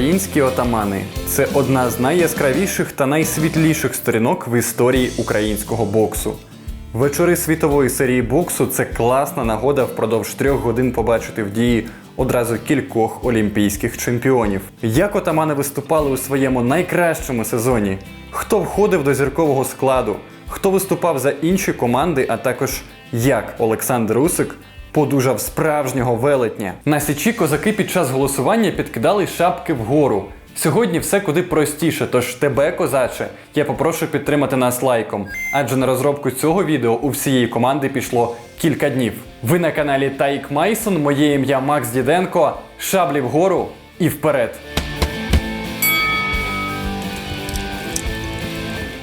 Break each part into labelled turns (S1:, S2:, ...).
S1: Українські отамани це одна з найяскравіших та найсвітліших сторінок в історії українського боксу. Вечори світової серії боксу це класна нагода впродовж трьох годин побачити в дії одразу кількох олімпійських чемпіонів. Як отамани виступали у своєму найкращому сезоні? Хто входив до зіркового складу? Хто виступав за інші команди, а також як Олександр Усик подужав справжнього велетня. На січі козаки під час голосування підкидали шапки вгору. Сьогодні все куди простіше, тож тебе, козаче, я попрошу підтримати нас лайком, адже на розробку цього відео у всієї команди пішло кілька днів. Ви на каналі Таїк Майсон, моє ім'я Макс Діденко. Шаблі вгору і вперед.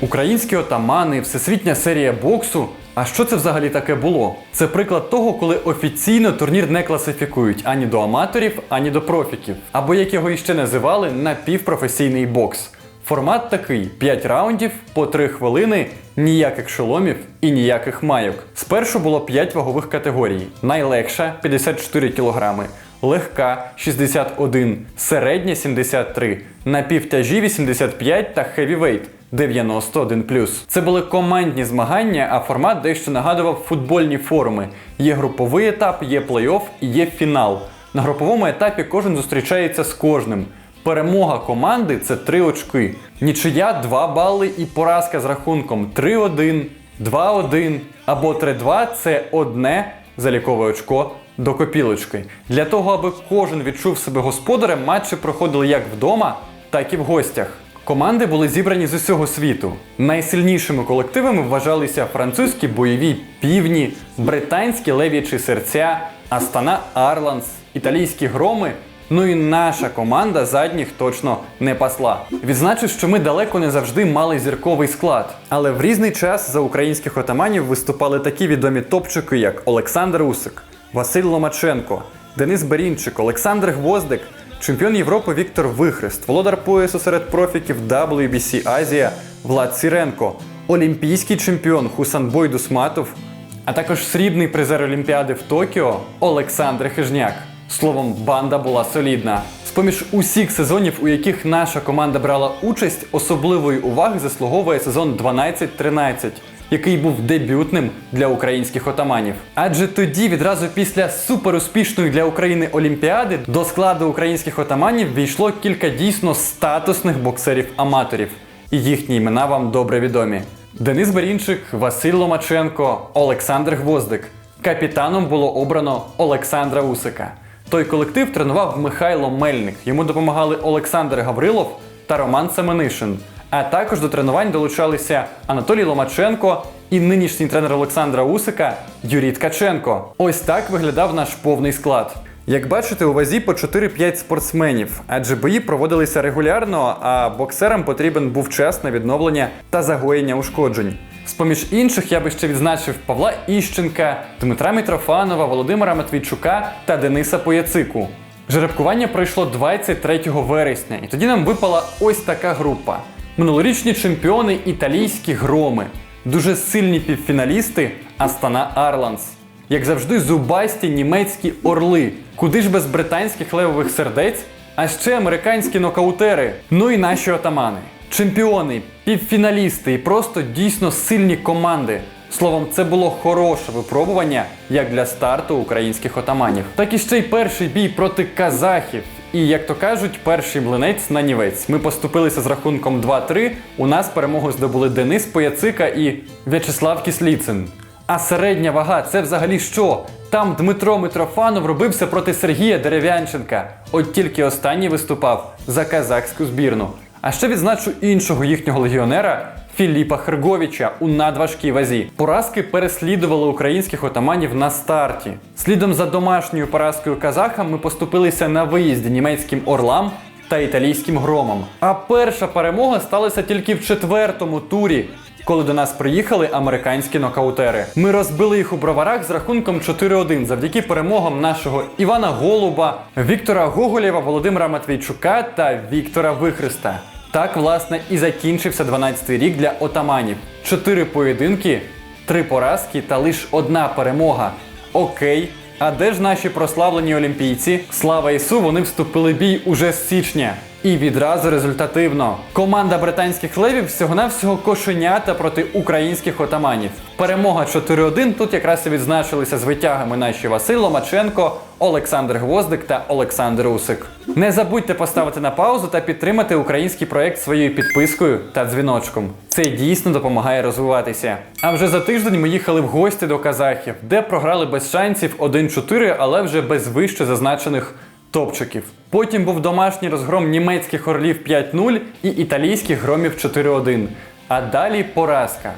S1: Українські отамани, всесвітня серія боксу. А що це взагалі таке було? Це приклад того, коли офіційно турнір не класифікують ані до аматорів, ані до профіків, або як його іще називали, напівпрофесійний бокс. Формат такий: 5 раундів по 3 хвилини, ніяких шоломів і ніяких майок. Спершу було 5 вагових категорій: найлегша 54 кг, легка 61, середня 73, напівтяжі 85 та хевівейт 91 Це були командні змагання, а формат дещо нагадував футбольні форуми. Є груповий етап, є плей-офф і є фінал. На груповому етапі кожен зустрічається з кожним. Перемога команди це 3 очки. Нічия 2 бали і поразка з рахунком 3-1, 2-1 або 3-2 це одне залікове очко до копілочки. Для того, аби кожен відчув себе господарем, матчі проходили як вдома, так і в гостях. Команди були зібрані з усього світу. Найсильнішими колективами вважалися французькі бойові півні, британські лев'ячі серця, Астана Арланс, італійські громи. Ну і наша команда задніх точно не пасла. Відзначу, що ми далеко не завжди мали зірковий склад. Але в різний час за українських отаманів виступали такі відомі топчики, як Олександр Усик, Василь Ломаченко, Денис Берінчик, Олександр Гвоздик, чемпіон Європи Віктор Вихрест, володар поясу серед профіків WBC Азія Влад Сіренко, олімпійський чемпіон Хусанбой Дусматов, а також срібний призер Олімпіади в Токіо Олександр Хижняк. Словом, банда була солідна. З-поміж усіх сезонів, у яких наша команда брала участь, особливої уваги заслуговує сезон 12-13, який був дебютним для українських отаманів. Адже тоді, відразу після суперуспішної для України Олімпіади, до складу українських отаманів війшло кілька дійсно статусних боксерів-аматорів. І їхні імена вам добре відомі. Денис Берінчик, Василь Ломаченко, Олександр Гвоздик. Капітаном було обрано Олександра Усика. Той колектив тренував Михайло Мельник. Йому допомагали Олександр Гаврилов та Роман Семенишин. А також до тренувань долучалися Анатолій Ломаченко і нинішній тренер Олександра Усика Юрій Ткаченко. Ось так виглядав наш повний склад. Як бачите, у вазі по 4-5 спортсменів, адже бої проводилися регулярно, а боксерам потрібен був час на відновлення та загоєння ушкоджень. З-поміж інших я би ще відзначив Павла Іщенка, Дмитра Мітрофанова, Володимира Матвійчука та Дениса Пояцику. Жеребкування пройшло 23 вересня, і тоді нам випала ось така група: минулорічні чемпіони італійські громи, дуже сильні півфіналісти Астана Арланс. Як завжди, зубасті німецькі орли, куди ж без британських левових сердець, а ще американські нокаутери, ну і наші отамани. Чемпіони, півфіналісти і просто дійсно сильні команди. Словом, це було хороше випробування як для старту українських отаманів. Так і ще й перший бій проти казахів. І як то кажуть, перший млинець на нівець. Ми поступилися з рахунком 2-3. У нас перемогу здобули Денис Пояцика і В'ячеслав Кісліцин. А середня вага це взагалі що? Там Дмитро Митрофанов робився проти Сергія Дерев'янченка. От тільки останній виступав за казахську збірну. А ще відзначу іншого їхнього легіонера Філіпа Херговіча у надважкій вазі. Поразки переслідували українських отаманів на старті. Слідом за домашньою поразкою казахам ми поступилися на виїзді німецьким орлам та італійським громом. А перша перемога сталася тільки в четвертому турі. Коли до нас приїхали американські нокаутери, ми розбили їх у броварах з рахунком 4-1 завдяки перемогам нашого Івана Голуба, Віктора Гоголєва, Володимира Матвійчука та Віктора Вихреста. Так, власне, і закінчився 12-й рік для отаманів. Чотири поєдинки, три поразки та лише одна перемога. Окей, А де ж наші прославлені олімпійці? Слава Ісу, вони вступили в бій уже з січня. І відразу результативно. Команда британських левів всього-навсього кошенята проти українських отаманів. Перемога 4-1. Тут якраз і відзначилися з витягами наші Василь Ломаченко, Олександр Гвоздик та Олександр Усик. Не забудьте поставити на паузу та підтримати український проект своєю підпискою та дзвіночком. Це дійсно допомагає розвиватися. А вже за тиждень ми їхали в гості до казахів, де програли без шансів 1-4, але вже без вище зазначених топчиків. Потім був домашній розгром німецьких орлів 5-0 і італійських громів 4-1. А далі поразка.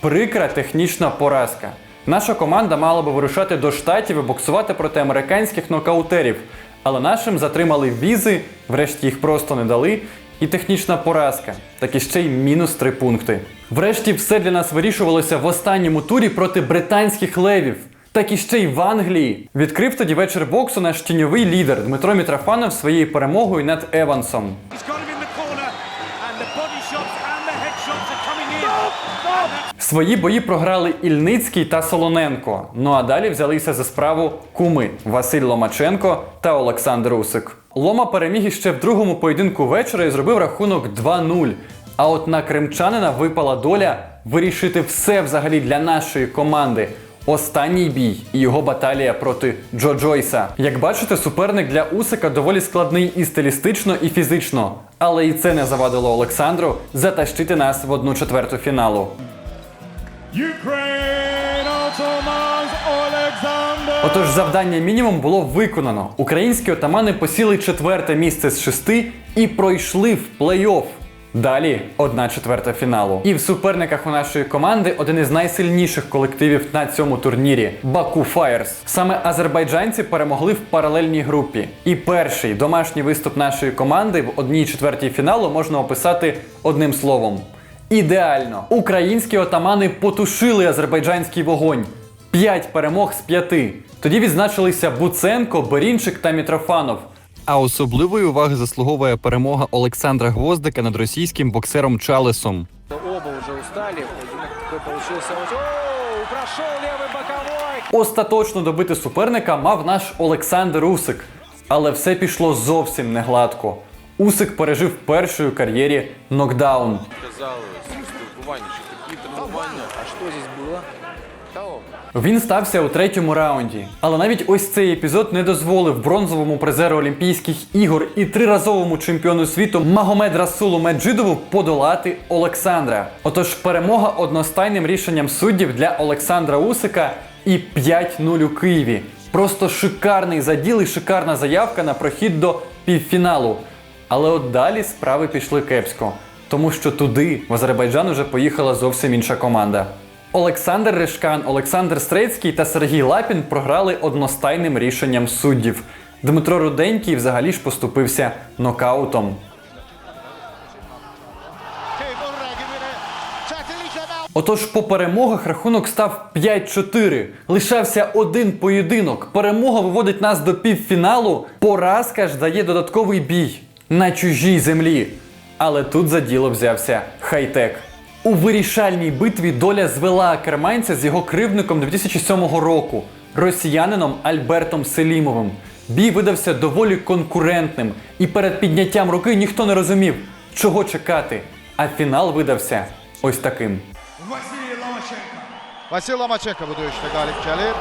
S1: Прикра технічна поразка. Наша команда мала би вирушати до штатів і боксувати проти американських нокаутерів, але нашим затримали візи, врешті їх просто не дали. І технічна поразка, так і ще й мінус три пункти. Врешті все для нас вирішувалося в останньому турі проти британських левів. Так і ще й в Англії. Відкрив тоді вечір боксу наш тіньовий лідер Дмитро Мітрофанов своєю перемогою над Евансом. Свої бої програли Ільницький та Солоненко. Ну а далі взялися за справу куми Василь Ломаченко та Олександр Усик. Лома переміг іще в другому поєдинку вечора і зробив рахунок 2-0. А от на кримчанина випала доля вирішити все взагалі для нашої команди. Останній бій і його баталія проти Джо Джойса. Як бачите, суперник для Усика доволі складний і стилістично, і фізично. Але і це не завадило Олександру затащити нас в одну четверту фіналу. Отож, завдання мінімум було виконано. Українські отамани посіли четверте місце з шести і пройшли в плей-офф. Далі одна четверта фіналу. І в суперниках у нашої команди один із найсильніших колективів на цьому турнірі Баку Фаєрс. Саме азербайджанці перемогли в паралельній групі. І перший домашній виступ нашої команди в одній четвертій фіналу можна описати одним словом: ідеально. Українські отамани потушили азербайджанський вогонь. П'ять перемог з п'яти. Тоді відзначилися Буценко, Берінчик та Мітрофанов. А особливої уваги заслуговує перемога Олександра Гвоздика над російським боксером Чалесом.
S2: Оба левый боковой.
S1: Остаточно добити суперника мав наш Олександр Усик. Але все пішло зовсім не гладко. Усик пережив перший у кар'єрі нокдаун.
S2: Казалось, спілкування, що такі тренування. А що здесь було?
S1: Він стався у третьому раунді. Але навіть ось цей епізод не дозволив бронзовому призеру Олімпійських ігор і триразовому чемпіону світу Магомед Расулу Меджидову подолати Олександра. Отож, перемога одностайним рішенням суддів для Олександра Усика і 5-0 у Києві. Просто шикарний заділ і шикарна заявка на прохід до півфіналу. Але от далі справи пішли кепсько, тому що туди, в Азербайджан, уже поїхала зовсім інша команда. Олександр Ришкан, Олександр Стрецький та Сергій Лапін програли одностайним рішенням суддів. Дмитро Руденький взагалі ж поступився нокаутом. Отож, по перемогах рахунок став 5-4. Лишався один поєдинок. Перемога виводить нас до півфіналу. Поразка ж дає додатковий бій на чужій землі. Але тут за діло взявся хай-тек. У вирішальній битві доля звела керманця з його кривдником 2007 року, росіянином Альбертом Селімовим. Бій видався доволі конкурентним, і перед підняттям руки ніхто не розумів, чого чекати. А фінал видався ось таким.
S3: Bu döyüşte galip gelir.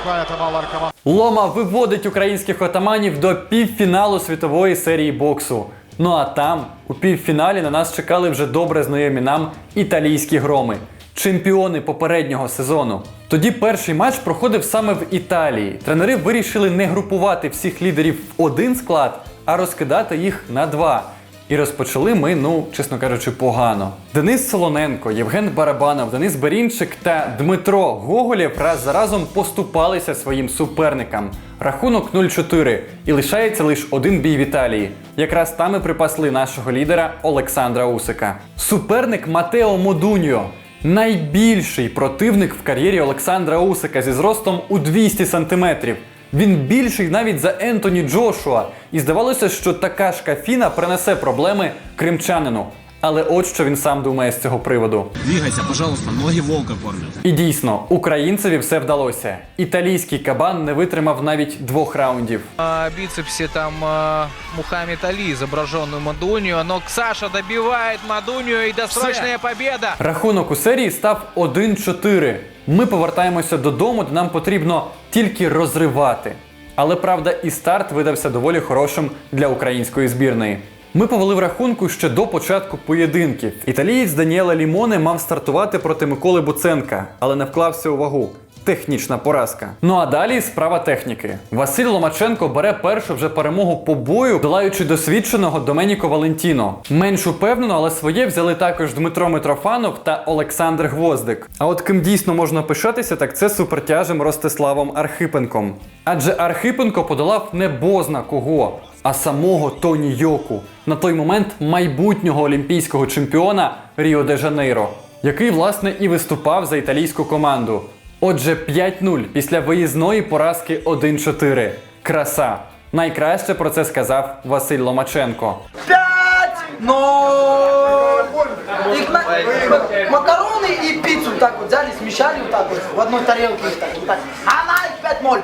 S3: Ukrayna tamamlar komanda.
S1: Лома виводить українських отаманів до півфіналу світової серії боксу. Ну а там, у півфіналі, на нас чекали вже добре знайомі нам італійські громи, чемпіони попереднього сезону. Тоді перший матч проходив саме в Італії. Тренери вирішили не групувати всіх лідерів в один склад, а розкидати їх на два. І розпочали ми, ну, чесно кажучи, погано. Денис Солоненко, Євген Барабанов, Денис Берінчик та Дмитро Гоголєв раз за разом поступалися своїм суперникам. Рахунок 0-4 і лишається лише один бій в Італії. Якраз там і припасли нашого лідера Олександра Усика. Суперник Матео Модуньо. Найбільший противник в кар'єрі Олександра Усика зі зростом у 200 сантиметрів. Він більший навіть за Ентоні Джошуа. І здавалося, що така ж кафіна принесе проблеми кримчанину. Але от що він сам думає з цього приводу.
S4: Двигайся, пожалуйста, ноги волка кормят.
S1: І дійсно, українцеві все вдалося. Італійський кабан не витримав навіть двох раундів.
S2: А, бицепсе там а, Мухаммед Али, изображенную Мадунью, но Саша добивает Мадунью и досрочная победа.
S1: Рахунок у серії став 1-4. Ми повертаємося додому, де нам потрібно тільки розривати. Але правда, і старт видався доволі хорошим для української збірної. Ми повели в рахунку ще до початку поєдинків. Італієць Даніела Лімоне мав стартувати проти Миколи Буценка, але не вклався у вагу. Технічна поразка. Ну а далі справа техніки. Василь Ломаченко бере першу вже перемогу по бою, долаючи досвідченого Доменіко Валентіно. Менш упевнено, але своє взяли також Дмитро Митрофанов та Олександр Гвоздик. А от ким дійсно можна пишатися, так це супертяжем Ростиславом Архипенком. Адже Архипенко подолав не бозна кого, а самого Тоні Йоку, на той момент майбутнього олімпійського чемпіона Ріо де Жанейро, який власне і виступав за італійську команду. Отже, 5-0 після виїзної поразки 1-4. Краса. Найкраще про це сказав Василь Ломаченко.
S5: Пять, ноль. Их на- ма- макароны и пиццу так вот взяли, смешали вот так в одной тарелке их так, так. А их 5-0.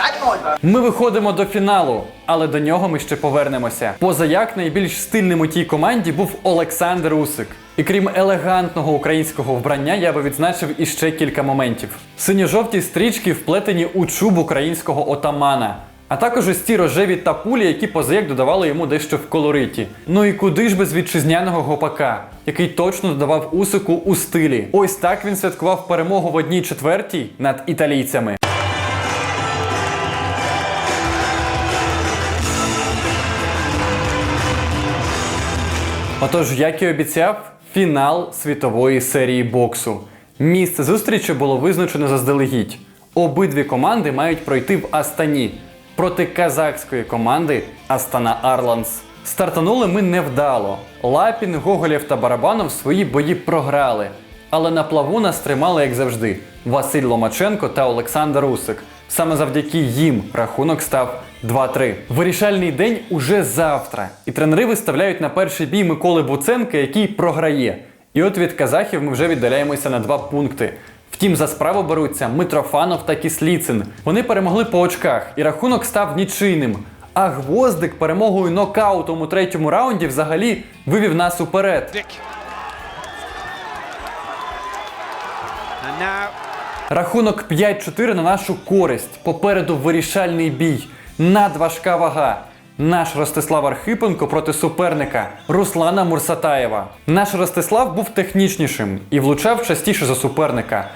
S5: 5-0.
S1: Ми виходимо до фіналу, але до нього ми ще повернемося. Поза як найбільш стильним у тій команді був Олександр Усик. І крім елегантного українського вбрання, я би відзначив іще кілька моментів: синьо-жовті стрічки вплетені у чуб українського отамана. А також ось ці рожеві тапулі, які позаяк додавали йому дещо в колориті. Ну і куди ж без вітчизняного гопака, який точно додавав усику у стилі. Ось так він святкував перемогу в одній четвертій над італійцями. Отож, як і обіцяв, фінал світової серії боксу. Місце зустрічі було визначено заздалегідь. Обидві команди мають пройти в Астані проти казахської команди Астана Арланс. Стартанули ми невдало. Лапін, Гоголєв та Барабанов свої бої програли. Але на плаву нас тримали, як завжди, Василь Ломаченко та Олександр Усик. Саме завдяки їм рахунок став 2-3. Вирішальний день уже завтра. І тренери виставляють на перший бій Миколи Буценка, який програє. І от від казахів ми вже віддаляємося на два пункти. Втім, за справу беруться Митрофанов та Кісліцин. Вони перемогли по очках, і рахунок став нічийним. А гвоздик перемогою нокаутом у третьому раунді взагалі вивів нас уперед.
S6: And now
S1: Рахунок 5-4 на нашу користь. Попереду вирішальний бій. Надважка вага. Наш Ростислав Архипенко проти суперника Руслана Мурсатаєва. Наш Ростислав був технічнішим і влучав частіше за суперника.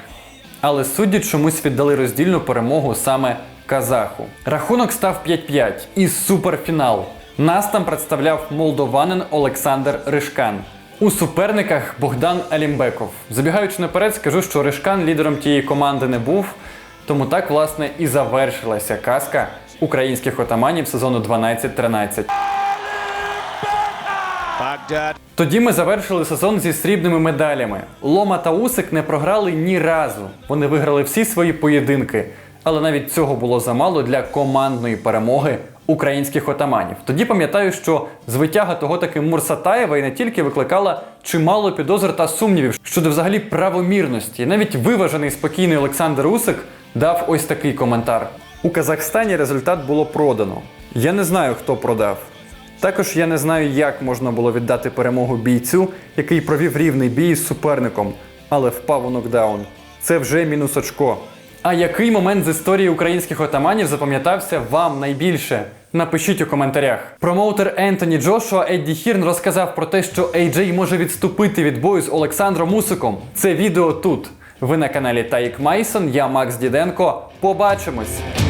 S1: Але судді чомусь віддали роздільну перемогу саме казаху. Рахунок став 5-5 і суперфінал. Нас там представляв молдованин Олександр Ришкан. У суперниках Богдан Алімбеков. Забігаючи наперед, скажу, що Ришкан лідером тієї команди не був, тому так, власне, і завершилася казка українських отаманів сезону 12-13. Тоді ми завершили сезон зі срібними медалями. Лома та Усик не програли ні разу. Вони виграли всі свої поєдинки. Але навіть цього було замало для командної перемоги українських отаманів. Тоді пам'ятаю, що звитяга того таки Мурсатаєва і не тільки викликала чимало підозр та сумнівів щодо взагалі правомірності. Навіть виважений спокійний Олександр Усик дав ось такий коментар: у Казахстані результат було продано. Я не знаю, хто продав. Також я не знаю, як можна було віддати перемогу бійцю, який провів рівний бій з суперником, але впав у нокдаун. Це вже мінус очко. А який момент з історії українських отаманів запам'ятався вам найбільше? Напишіть у коментарях. Промоутер Ентоні Джошуа Едді Хірн розказав про те, що AJ може відступити від бою з Олександром Мусиком. Це відео тут. Ви на каналі Таїк Майсон, я Макс Діденко. Побачимось!